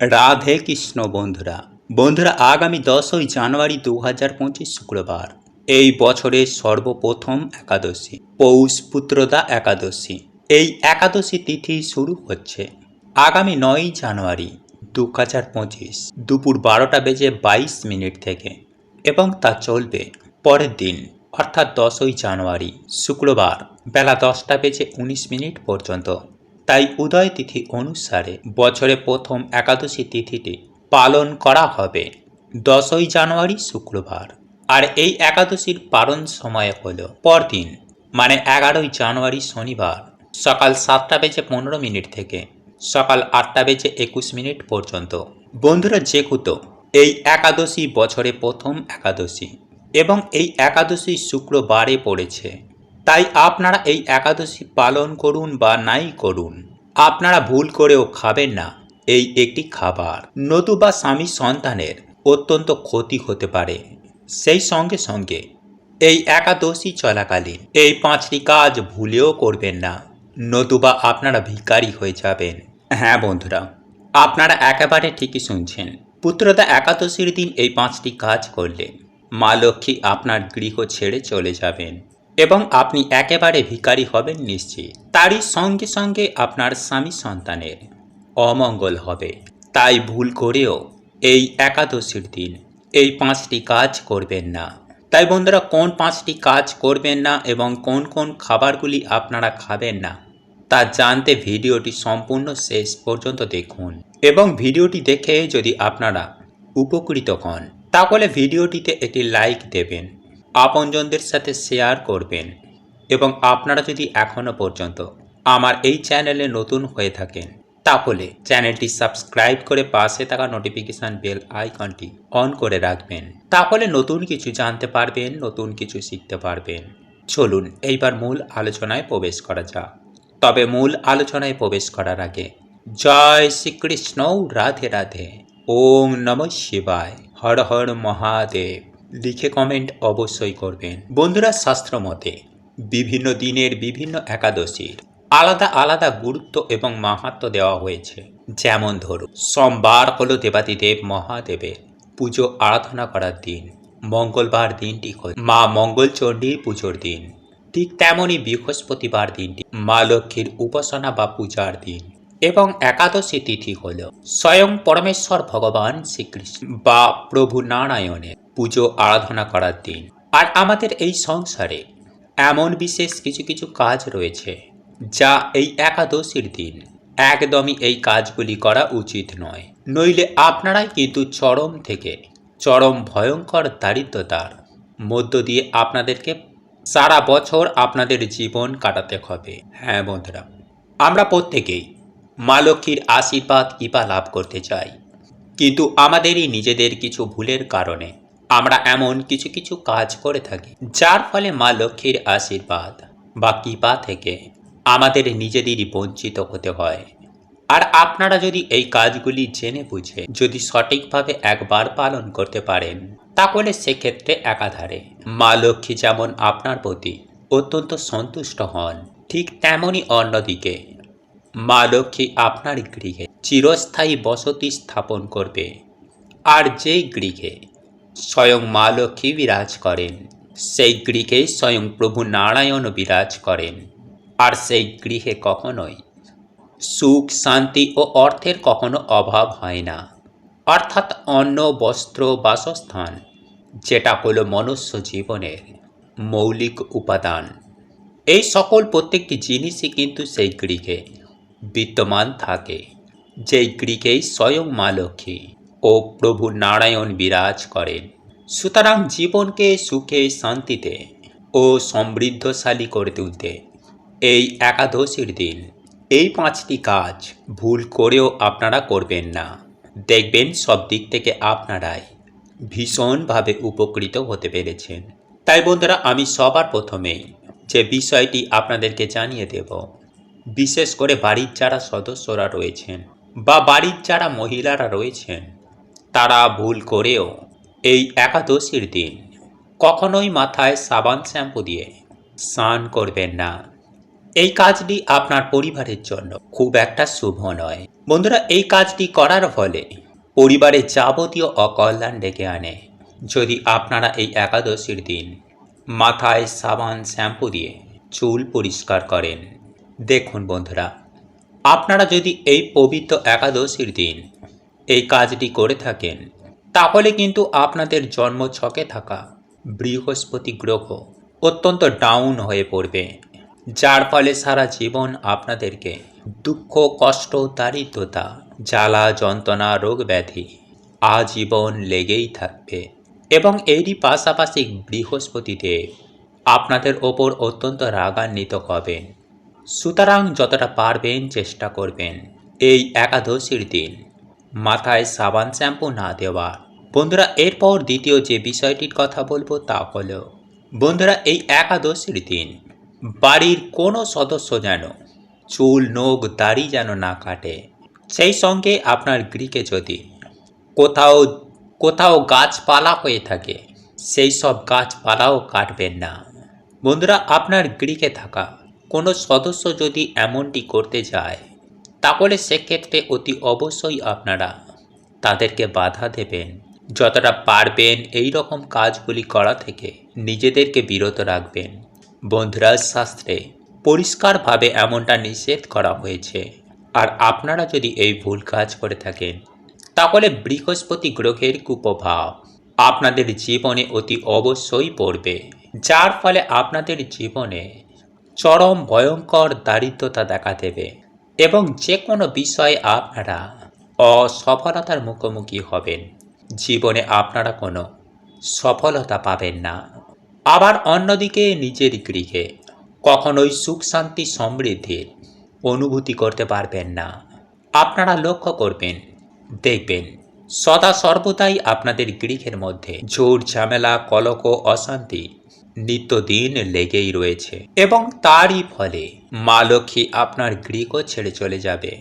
রাধে কৃষ্ণ বন্ধুরা বন্ধুরা আগামী দশই জানুয়ারি দু হাজার পঁচিশ শুক্রবার, এই বছরের সর্বপ্রথম একাদশী, পৌষ পুত্রদা একাদশী। এই একাদশী তিথি শুরু হচ্ছে আগামী নয়ই জানুয়ারি দু হাজার পঁচিশ, দুপুর বারোটা বেজে বাইশ মিনিট থেকে এবং তা চলবে পরের দিন, অর্থাৎ দশই জানুয়ারি শুক্রবার বেলা দশটা বেজে উনিশ মিনিট পর্যন্ত। তাই উদয় তিথি অনুসারে বছরে প্রথম একাদশী তিথিটি পালন করা হবে, দশই জানুয়ারি শুক্রবার। আর এই একাদশীর পালন সময় হল পরদিন মানে এগারোই জানুয়ারি শনিবার, সকাল সাতটা বেজে পনেরো মিনিট থেকে সকাল আটটা বেজে একুশ মিনিট পর্যন্ত। বন্ধুরা, যেহেতু এই একাদশী বছরে প্রথম একাদশী এবং এই একাদশী শুক্রবারে পড়েছে তাই আপনারা এই একাদশী পালন করুন বা নাই করুন। আপনারা ভুল করেও খাবেন না। এই একটি খাবার। নতুবা স্বামী সন্তানের অত্যন্ত ক্ষতি হতে পারে। সেই সঙ্গে সঙ্গে এই একাদশী চলাকালীন এই পাঁচটি কাজ ভুলেও করবেন না। নতুবা আপনারা ভিকারি হয়ে যাবেন। হ্যাঁ বন্ধুরা, আপনারা একেবারে ঠিকই শুনছেন। পুত্রদা একাদশীর দিন এই পাঁচটি কাজ করলে মা লক্ষ্মী আপনার গৃহ ছেড়ে চলে যাবেন। এবং আপনি একেবারে ভিখারি হবেন নিশ্চিত তারই সঙ্গে সঙ্গে আপনার স্বামী সন্তানের অমঙ্গল হবে। তাই ভুল করেও এই একাদশীর দিন এই পাঁচটি কাজ করবেন না। তাই বন্ধুরা, কোন পাঁচটি কাজ করবেন না এবং কোন কোন খাবারগুলি আপনারা খাবেন না, তা জানতে ভিডিওটি সম্পূর্ণ শেষ পর্যন্ত দেখুন এবং ভিডিওটি দেখে যদি আপনারা উপকৃত হন, তাহলে ভিডিওটিতে একটি লাইক দেবেন আপনজনদের সাথে শেয়ার করবেন। এবং আপনারা যদি এখনও পর্যন্ত আমার এই চ্যানেলে নতুন হয়ে থাকেন, তাহলে চ্যানেলটি সাবস্ক্রাইব করে পাশে থাকা নোটিফিকেশান বেল আইকনটি অন করে রাখবেন। তাহলে নতুন কিছু জানতে পারবেন, নতুন কিছু শিখতে পারবেন। চলুন এইবার মূল আলোচনায় প্রবেশ করা যাক। তবে মূল আলোচনায় প্রবেশ করার আগে জয় শ্রীকৃষ্ণ, রাধে রাধে। ওম নম শিবায়। হর হর মহাদেব। লিখে কমেন্ট অবশ্যই করবেন। বন্ধুরা শাস্ত্র মতে বিভিন্ন দিনের বিভিন্ন একাদশীর আলাদা আলাদা গুরুত্ব এবং মাহাত্ম দেওয়া হয়েছে। যেমন ধরুন, সোমবার হল দেবাদিদেব মহাদেবের পুজো আরাধনা করার দিন, মঙ্গলবার দিনটি মা মঙ্গলচণ্ডীর পুজোর দিন। ঠিক তেমনই বৃহস্পতিবার দিনটি মা লক্ষ্মীর উপাসনা বা পূজার দিন। এবং একাদশী তিথি হল স্বয়ং পরমেশ্বর ভগবান শ্রীকৃষ্ণ বা প্রভু নারায়ণের পুজো আরাধনা করার দিন। আর আমাদের এই সংসারে এমন বিশেষ কিছু কিছু কাজ রয়েছে যা এই একাদশীর দিন একদমই এই কাজগুলি করা উচিত নয়। নইলে আপনারাই কিন্তু চরম থেকে চরম ভয়ঙ্কর দারিদ্রতার মধ্য দিয়ে আপনাদেরকে সারা বছর আপনাদের জীবন কাটাতে হবে। হ্যাঁ বন্ধুরা, আমরা প্রত্যেকেই মা লক্ষ্মীর আশীর্বাদ কৃপা লাভ করতে চাই। কিন্তু আমাদেরই নিজেদের কিছু ভুলের কারণে আমরা এমন কিছু কিছু কাজ করে থাকি, যার ফলে মা লক্ষ্মীর আশীর্বাদ বা কৃপা থেকে আমাদের নিজেদেরই বঞ্চিত হতে হয়। আর আপনারা যদি এই কাজগুলি জেনে বুঝে যদি সঠিকভাবে একবার পালন করতে পারেন, তাহলে সেক্ষেত্রে একাধারে মা লক্ষ্মী যেমন আপনার প্রতি অত্যন্ত সন্তুষ্ট হন, ঠিক তেমনই অন্যদিকে মা লক্ষ্মী আপনার গৃহে চিরস্থায়ী বসতি স্থাপন করবে। আর যেই গৃহে স্বয়ং মা লক্ষ্মী বিরাজ করেন, সেই গৃহে স্বয়ং প্রভু নারায়ণ বিরাজ করেন। আর সেই গৃহে কখনোই সুখ, শান্তি ও অর্থের কখনো অভাব হয় না। অর্থাৎ অন্ন, বস্ত্র, বাসস্থান, যেটা হলো মনুষ্য জীবনের মৌলিক উপাদান। এই সকল প্রত্যেকটি জিনিসই কিন্তু সেই গৃহে বিদ্যমান থাকে যেই গৃহেই স্বয়ং মা লক্ষ্মী ও প্রভু নারায়ণ বিরাজ করেন। সুতরাং জীবনকে সুখে, শান্তিতে ও সমৃদ্ধশালী করে তুলতে এই একাদশীর দিন, এই পাঁচটি কাজ ভুল করেও আপনারা করবেন না। দেখবেন সব দিক থেকে আপনারাই ভীষণভাবে উপকৃত হতে পেরেছেন। তাই বন্ধুরা, আমি সবার প্রথমেই যে বিষয়টি আপনাদেরকে জানিয়ে দেব বিশেষ করে বাড়ির যারা সদস্যরা রয়েছেন বা বাড়ির যারা মহিলারা রয়েছেন, তারা ভুল করেও এই একাদশীর দিন কখনোই মাথায় সাবান শ্যাম্পু দিয়ে স্নান করবেন না। এই কাজটি আপনার পরিবারের জন্য খুব একটা শুভ নয়। বন্ধুরা, এই কাজটি করার ফলে পরিবারে যাবতীয় অকল্যাণ ডেকে আনে। যদি আপনারা এই একাদশীর দিন মাথায় সাবান শ্যাম্পু দিয়ে চুল পরিষ্কার করেন দেখুন বন্ধুরা, আপনারা যদি এই পবিত্র একাদশীর দিন এই কাজটি করে থাকেন, তাহলে কিন্তু আপনাদের জন্ম ছকে থাকা বৃহস্পতি গ্রহ অত্যন্ত ডাউন হয়ে পড়বে, যার ফলে সারা জীবন আপনাদেরকে দুঃখ, কষ্ট, দারিদ্রতা, জ্বালা, যন্ত্রণা, রোগ ব্যাধি আজীবন লেগেই থাকবে এবং এরই পাশাপাশি বৃহস্পতিদেব আপনাদের ওপর অত্যন্ত রাগান্বিত হবেন। সুতরাং যতটা পারবেন চেষ্টা করবেন। এই একাদশীর দিন। মাথায় সাবান শ্যাম্পু না দেওয়া। বন্ধুরা, এরপর দ্বিতীয় যে বিষয়টির কথা বলব তা হলো, বন্ধুরা, এই একাদশীর দিন। বাড়ির কোনো সদস্য যেন চুল, নখ, দাড়ি যেন না কাটে, সেই সঙ্গে আপনার গৃহে যদি কোথাও কোথাও গাছপালা হয়ে থাকে, সেই সব গাছপালাও কাটবেন না। বন্ধুরা, আপনার গৃহে থাকা কোনো সদস্য যদি এমনটি করতে যায়, তাহলে সেক্ষেত্রে অতি অবশ্যই আপনারা তাদেরকে বাধা দেবেন। যতটা পারবেন এই রকম কাজগুলি করা থেকে নিজেদেরকে বিরত রাখবেন। বন্ধুরা, শাস্ত্রে পরিষ্কারভাবে এমনটা নিষেধ করা হয়েছে। আর আপনারা যদি এই ভুল কাজ করে থাকেন, তাহলে বৃহস্পতি গ্রহের কুপ্রভাব আপনাদের জীবনে অতি অবশ্যই পড়বে। যার ফলে আপনাদের জীবনে চরম ভয়ঙ্কর দারিদ্রতা দেখা দেবে এবং যে কোনো বিষয়ে আপনারা অসফলতার মুখোমুখি হবেন। জীবনে আপনারা কোনো সফলতা পাবেন না। আবার অন্যদিকে নিজের গৃহে কখনোই সুখ, শান্তি, সমৃদ্ধির অনুভূতি করতে পারবেন না। আপনারা লক্ষ্য করবেন, দেখবেন সদা সর্বদাই আপনাদের গৃহের মধ্যে ঝোর ঝামেলা কলক অশান্তি নিত্যদিন লেগেই রয়েছে। এবং তারই ফলে মা লক্ষ্মী আপনার গৃহ ছেড়ে চলে যাবে।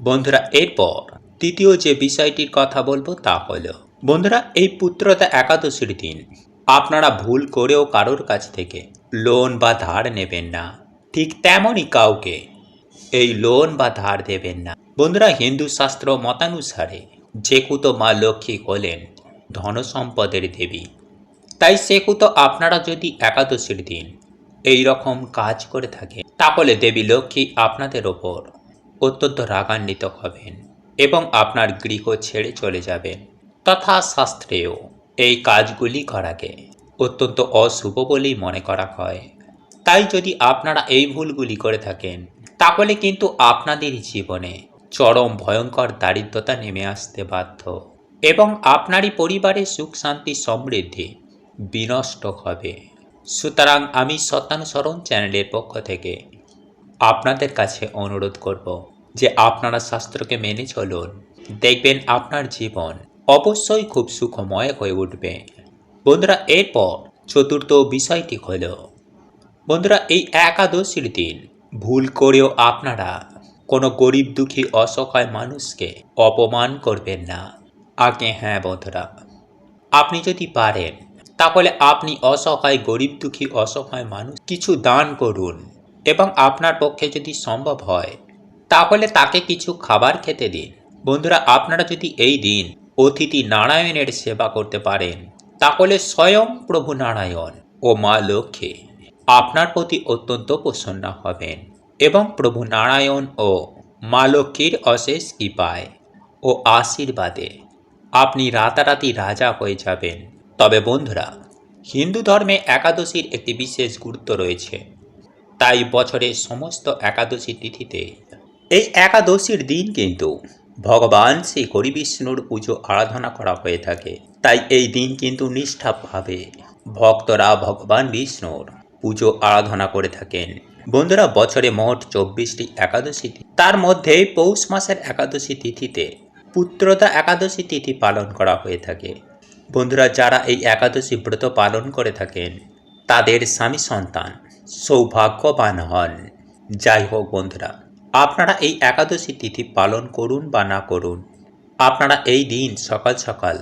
বন্ধুরা, এরপর তৃতীয় যে বিষয়টির কথা বলব তা হলো, বন্ধুরা, এই পুত্রতা একাদশীর দিন আপনারা ভুল করেও কারোর কাছ থেকে লোন বা ধার নেবেন না। ঠিক তেমনই কাউকে এই লোন বা ধার দেবেন না। বন্ধুরা, হিন্দু শাস্ত্র মতানুসারে যেকুতো মা লক্ষ্মী হলেন ধনসম্পদের দেবী তাই সেকুতো আপনারা যদি একাদশীর দিন এই রকম কাজ করে থাকেন, তাহলে দেবী লক্ষ্মী আপনাদের ওপর অত্যন্ত রাগান্বিত হবেন এবং আপনার গৃহ ছেড়ে চলে যাবেন। তথা শাস্ত্রেও এই কাজগুলি করাকে অত্যন্ত অশুভ বলেই মনে করা হয়। তাই যদি আপনারা এই ভুলগুলি করে থাকেন, তাহলে কিন্তু আপনাদের জীবনে চরম ভয়ঙ্কর দারিদ্রতা নেমে আসতে বাধ্য। এবং আপনারই পরিবারের সুখ শান্তি সমৃদ্ধি বিনষ্ট হবে। সুতরাং আমি সত্যানুসরণ চ্যানেলের পক্ষ থেকে আপনাদের কাছে অনুরোধ করব যে আপনারা শাস্ত্রকে মেনে চলুন। দেখবেন আপনার জীবন অবশ্যই খুব সুখময় হয়ে উঠবে। বন্ধুরা, এরপর চতুর্থ বিষয়টি হল, বন্ধুরা, এই একাদশীর দিন ভুল করেও আপনারা কোনো গরিব দুঃখী অসহায় মানুষকে অপমান করবেন না। আগে হ্যাঁ বন্ধুরা, আপনি যদি পারেন তাহলে আপনি অসহায়, গরিব দুঃখী, অসহায় মানুষ, কিছু দান করুন। এবং আপনার পক্ষে যদি সম্ভব হয়, তাহলে তাকে কিছু খাবার খেতে দিন। বন্ধুরা, আপনারা যদি এই দিন অতিথি নারায়ণের সেবা করতে পারেন, তাহলে স্বয়ং প্রভু নারায়ণ ও মা লক্ষ্মী আপনার প্রতি অত্যন্ত প্রসন্ন হবেন এবং প্রভু নারায়ণ ও মা লক্ষ্মীর অশেষ কৃপায় ও আশীর্বাদে আপনি রাতারাতি রাজা হয়ে যাবেন। তবে বন্ধুরা, হিন্দু ধর্মে একাদশীর একটি বিশেষ গুরুত্ব রয়েছে। তাই বছরের সমস্ত একাদশী তিথিতে এই একাদশীর দিন কিন্তু ভগবান শ্রী হরি বিষ্ণুর পুজো আরাধনা করা হয়ে থাকে। তাই এই দিন কিন্তু নিষ্ঠাভাবে ভক্তরা ভগবান বিষ্ণুর পুজো আরাধনা করে থাকেন। বন্ধুরা, বছরে মোট চব্বিশটি একাদশী তিথি। তার মধ্যে পৌষ মাসের একাদশী তিথিতে পুত্রতা একাদশী তিথি পালন করা হয়ে থাকে। বন্ধুরা, যারা এই একাদশী ব্রত পালন করে থাকেন, তাদের স্বামী সন্তান সৌভাগ্যবান হন। যাই হোক বন্ধুরা, আপনারা এই একাদশী তিথি পালন করুন বা না করুন, আপনারা এই দিন সকাল সকাল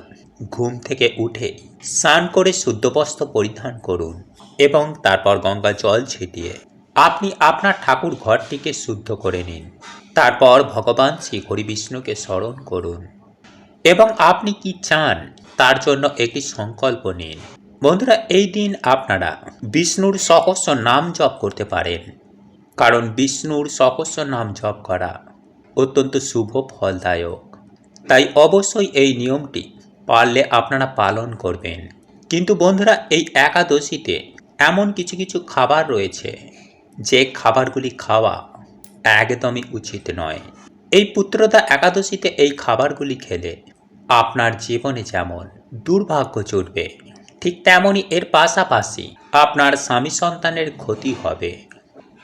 ঘুম থেকে উঠে স্নান করে শুদ্ধ বস্ত্র পরিধান করুন এবং তারপর গঙ্গা জল ছিটিয়ে আপনি আপনার ঠাকুর ঘরটিকে শুদ্ধ করে নিন। তারপর ভগবান শ্রী হরি বিষ্ণুকে স্মরণ করুন। এবং আপনি কি চান, তার জন্য একটি সংকল্প নিন। বন্ধুরা, এই দিন আপনারা বিষ্ণুর সহস্র নাম জপ করতে পারেন। কারণ বিষ্ণুর সহস্র নাম জপ করা অত্যন্ত শুভ, ফলদায়ক। তাই অবশ্যই এই নিয়মটি পারলে আপনারা পালন করবেন। কিন্তু বন্ধুরা, এই একাদশীতে এমন কিছু কিছু খাবার রয়েছে, যে খাবারগুলি খাওয়া একদমই উচিত নয়। এই পুত্রদা একাদশীতে এই খাবারগুলি খেলে আপনার জীবনে যেমন দুর্ভাগ্য চড়বে ঠিক তেমনই এর পাশাপাশি আপনার স্বামী সন্তানের ক্ষতি হবে।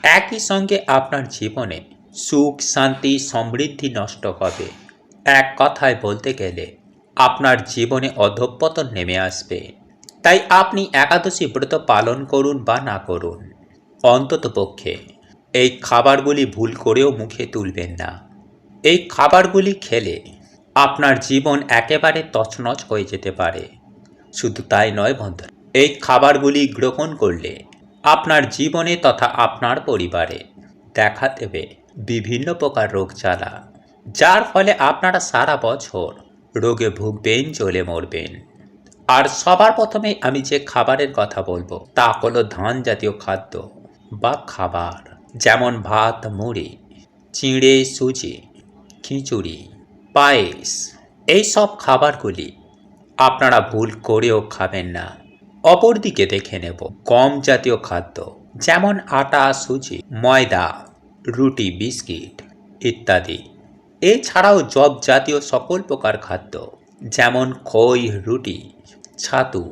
একই সঙ্গে আপনার জীবনে সুখ, শান্তি, সমৃদ্ধি নষ্ট হবে। এক কথায় বলতে গেলে, আপনার জীবনে অধঃপতন নেমে আসবে। তাই আপনি একাদশী ব্রত পালন করুন বা না করুন, অন্ততপক্ষে এই খাবারগুলি ভুল করেও মুখে তুলবেন না। এই খাবারগুলি খেলে আপনার জীবন একেবারে তছনছ হয়ে যেতে পারে। শুধু তাই নয় বন্ধুরা, এই খাবারগুলি গ্রহণ করলে আপনার জীবনে তথা আপনার পরিবারে দেখা দেবে বিভিন্ন প্রকার রোগ জ্বালা, যার ফলে আপনারা সারা বছর রোগে ভুগবেন, জ্বলে মরবেন। আর সবার প্রথমে আমি যে খাবারের কথা বলব, তা হলো ধান জাতীয় খাদ্য বা খাবার, যেমন ভাত, মুড়ি, চিঁড়ে, সুজি, খিচুড়ি পায়েস, এই সব খাবারগুলি আপনারা ভুল করেও খাবেন না। অপরদিকে দেখে নেব। গম জাতীয় খাদ্য, যেমন আটা, সুজি, ময়দা, রুটি, বিস্কিট ইত্যাদি। এছাড়াও জব জাতীয় সকল প্রকার খাদ্য, যেমন খই, রুটি, ছাতু,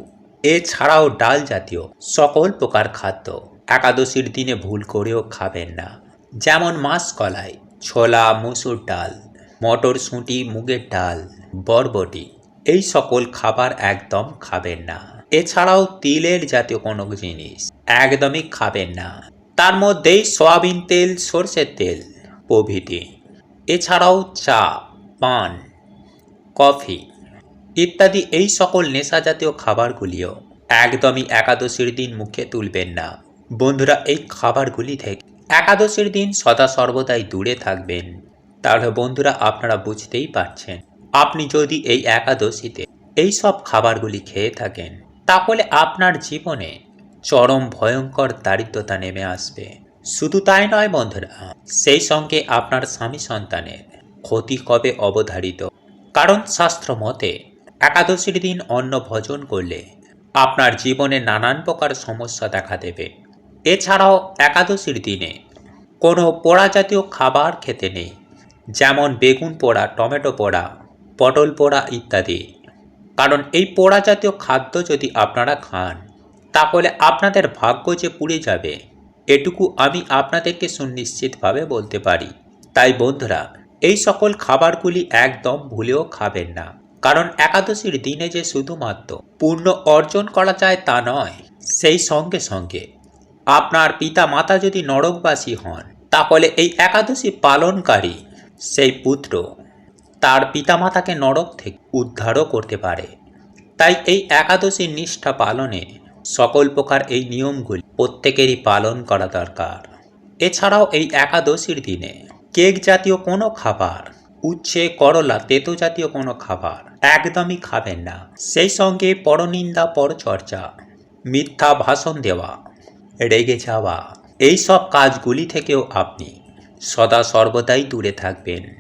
এছাড়াও ডাল জাতীয় সকল প্রকার খাদ্য একাদশীর দিনে ভুল করেও খাবেন না। যেমন মাসকলাই, ছোলা, মুসুর ডাল মটরশুঁটি মুগের ডাল, বরবটি, এই সকল খাবার একদম খাবেন না। এছাড়াও তিলের জাতীয় কোনো জিনিস একদমই খাবেন না। তার মধ্যেই সয়াবিন তেল, সর্ষের তেল প্রভৃতি। এছাড়াও চা, পান, কফি ইত্যাদি এই সকল নেশা জাতীয় খাবারগুলিও একদমই একাদশীর দিন মুখে তুলবেন না। বন্ধুরা, এই খাবারগুলি থেকে একাদশীর দিন সদা সর্বদাই দূরে থাকবেন। তাহলে বন্ধুরা আপনারা বুঝতেই পারছেন। আপনি যদি এই একাদশীতে এই সব খাবারগুলি খেয়ে থাকেন, তাহলে আপনার জীবনে চরম ভয়ঙ্কর দারিদ্রতা নেমে আসবে। শুধু তাই নয় বন্ধুরা, সেই সঙ্গে আপনার স্বামী সন্তানের ক্ষতি কবে অবধারিত। কারণ শাস্ত্র মতে, একাদশীর দিন অন্ন ভোজন করলে আপনার জীবনে নানান প্রকার সমস্যা দেখা দেবে। এছাড়াও একাদশীর দিনে কোনো পোড়া জাতীয় খাবার খেতে নেই। যেমন বেগুন পোড়া, টমেটো পোড়া, পটল পোড়া ইত্যাদি। কারণ এই পোড়া জাতীয় খাদ্য যদি আপনারা খান, তাহলে আপনাদের ভাগ্য যে পুড়ে যাবে, এটুকু আমি আপনাদেরকে সুনিশ্চিতভাবে বলতে পারি। তাই বন্ধুরা, এই সকল খাবারগুলি একদম ভুলেও খাবেন না। কারণ একাদশীর দিনে যে শুধুমাত্র পূর্ণ অর্জন করা যায় তা নয়, সেই সঙ্গে সঙ্গে আপনার পিতা মাতা যদি নরকবাসী হন, তাহলে এই একাদশী পালনকারী সেই পুত্র তার পিতামাতাকে নরক থেকে উদ্ধারও করতে পারে। তাই এই একাদশীর নিষ্ঠা পালনে সকল প্রকার এই নিয়মগুলি প্রত্যেকেরই পালন করা দরকার। এছাড়াও এই একাদশীর দিনে কেক জাতীয় কোনো খাবার, উচ্ছে, করলা, তেতো জাতীয় কোনো খাবার একদমই খাবেন না। সেই সঙ্গে পরনিন্দা, পরচর্চা, মিথ্যা ভাষণ দেওয়া, রেগে যাওয়া, এই সব কাজগুলি থেকেও আপনি সদা সর্বদাই দূরে থাকবেন।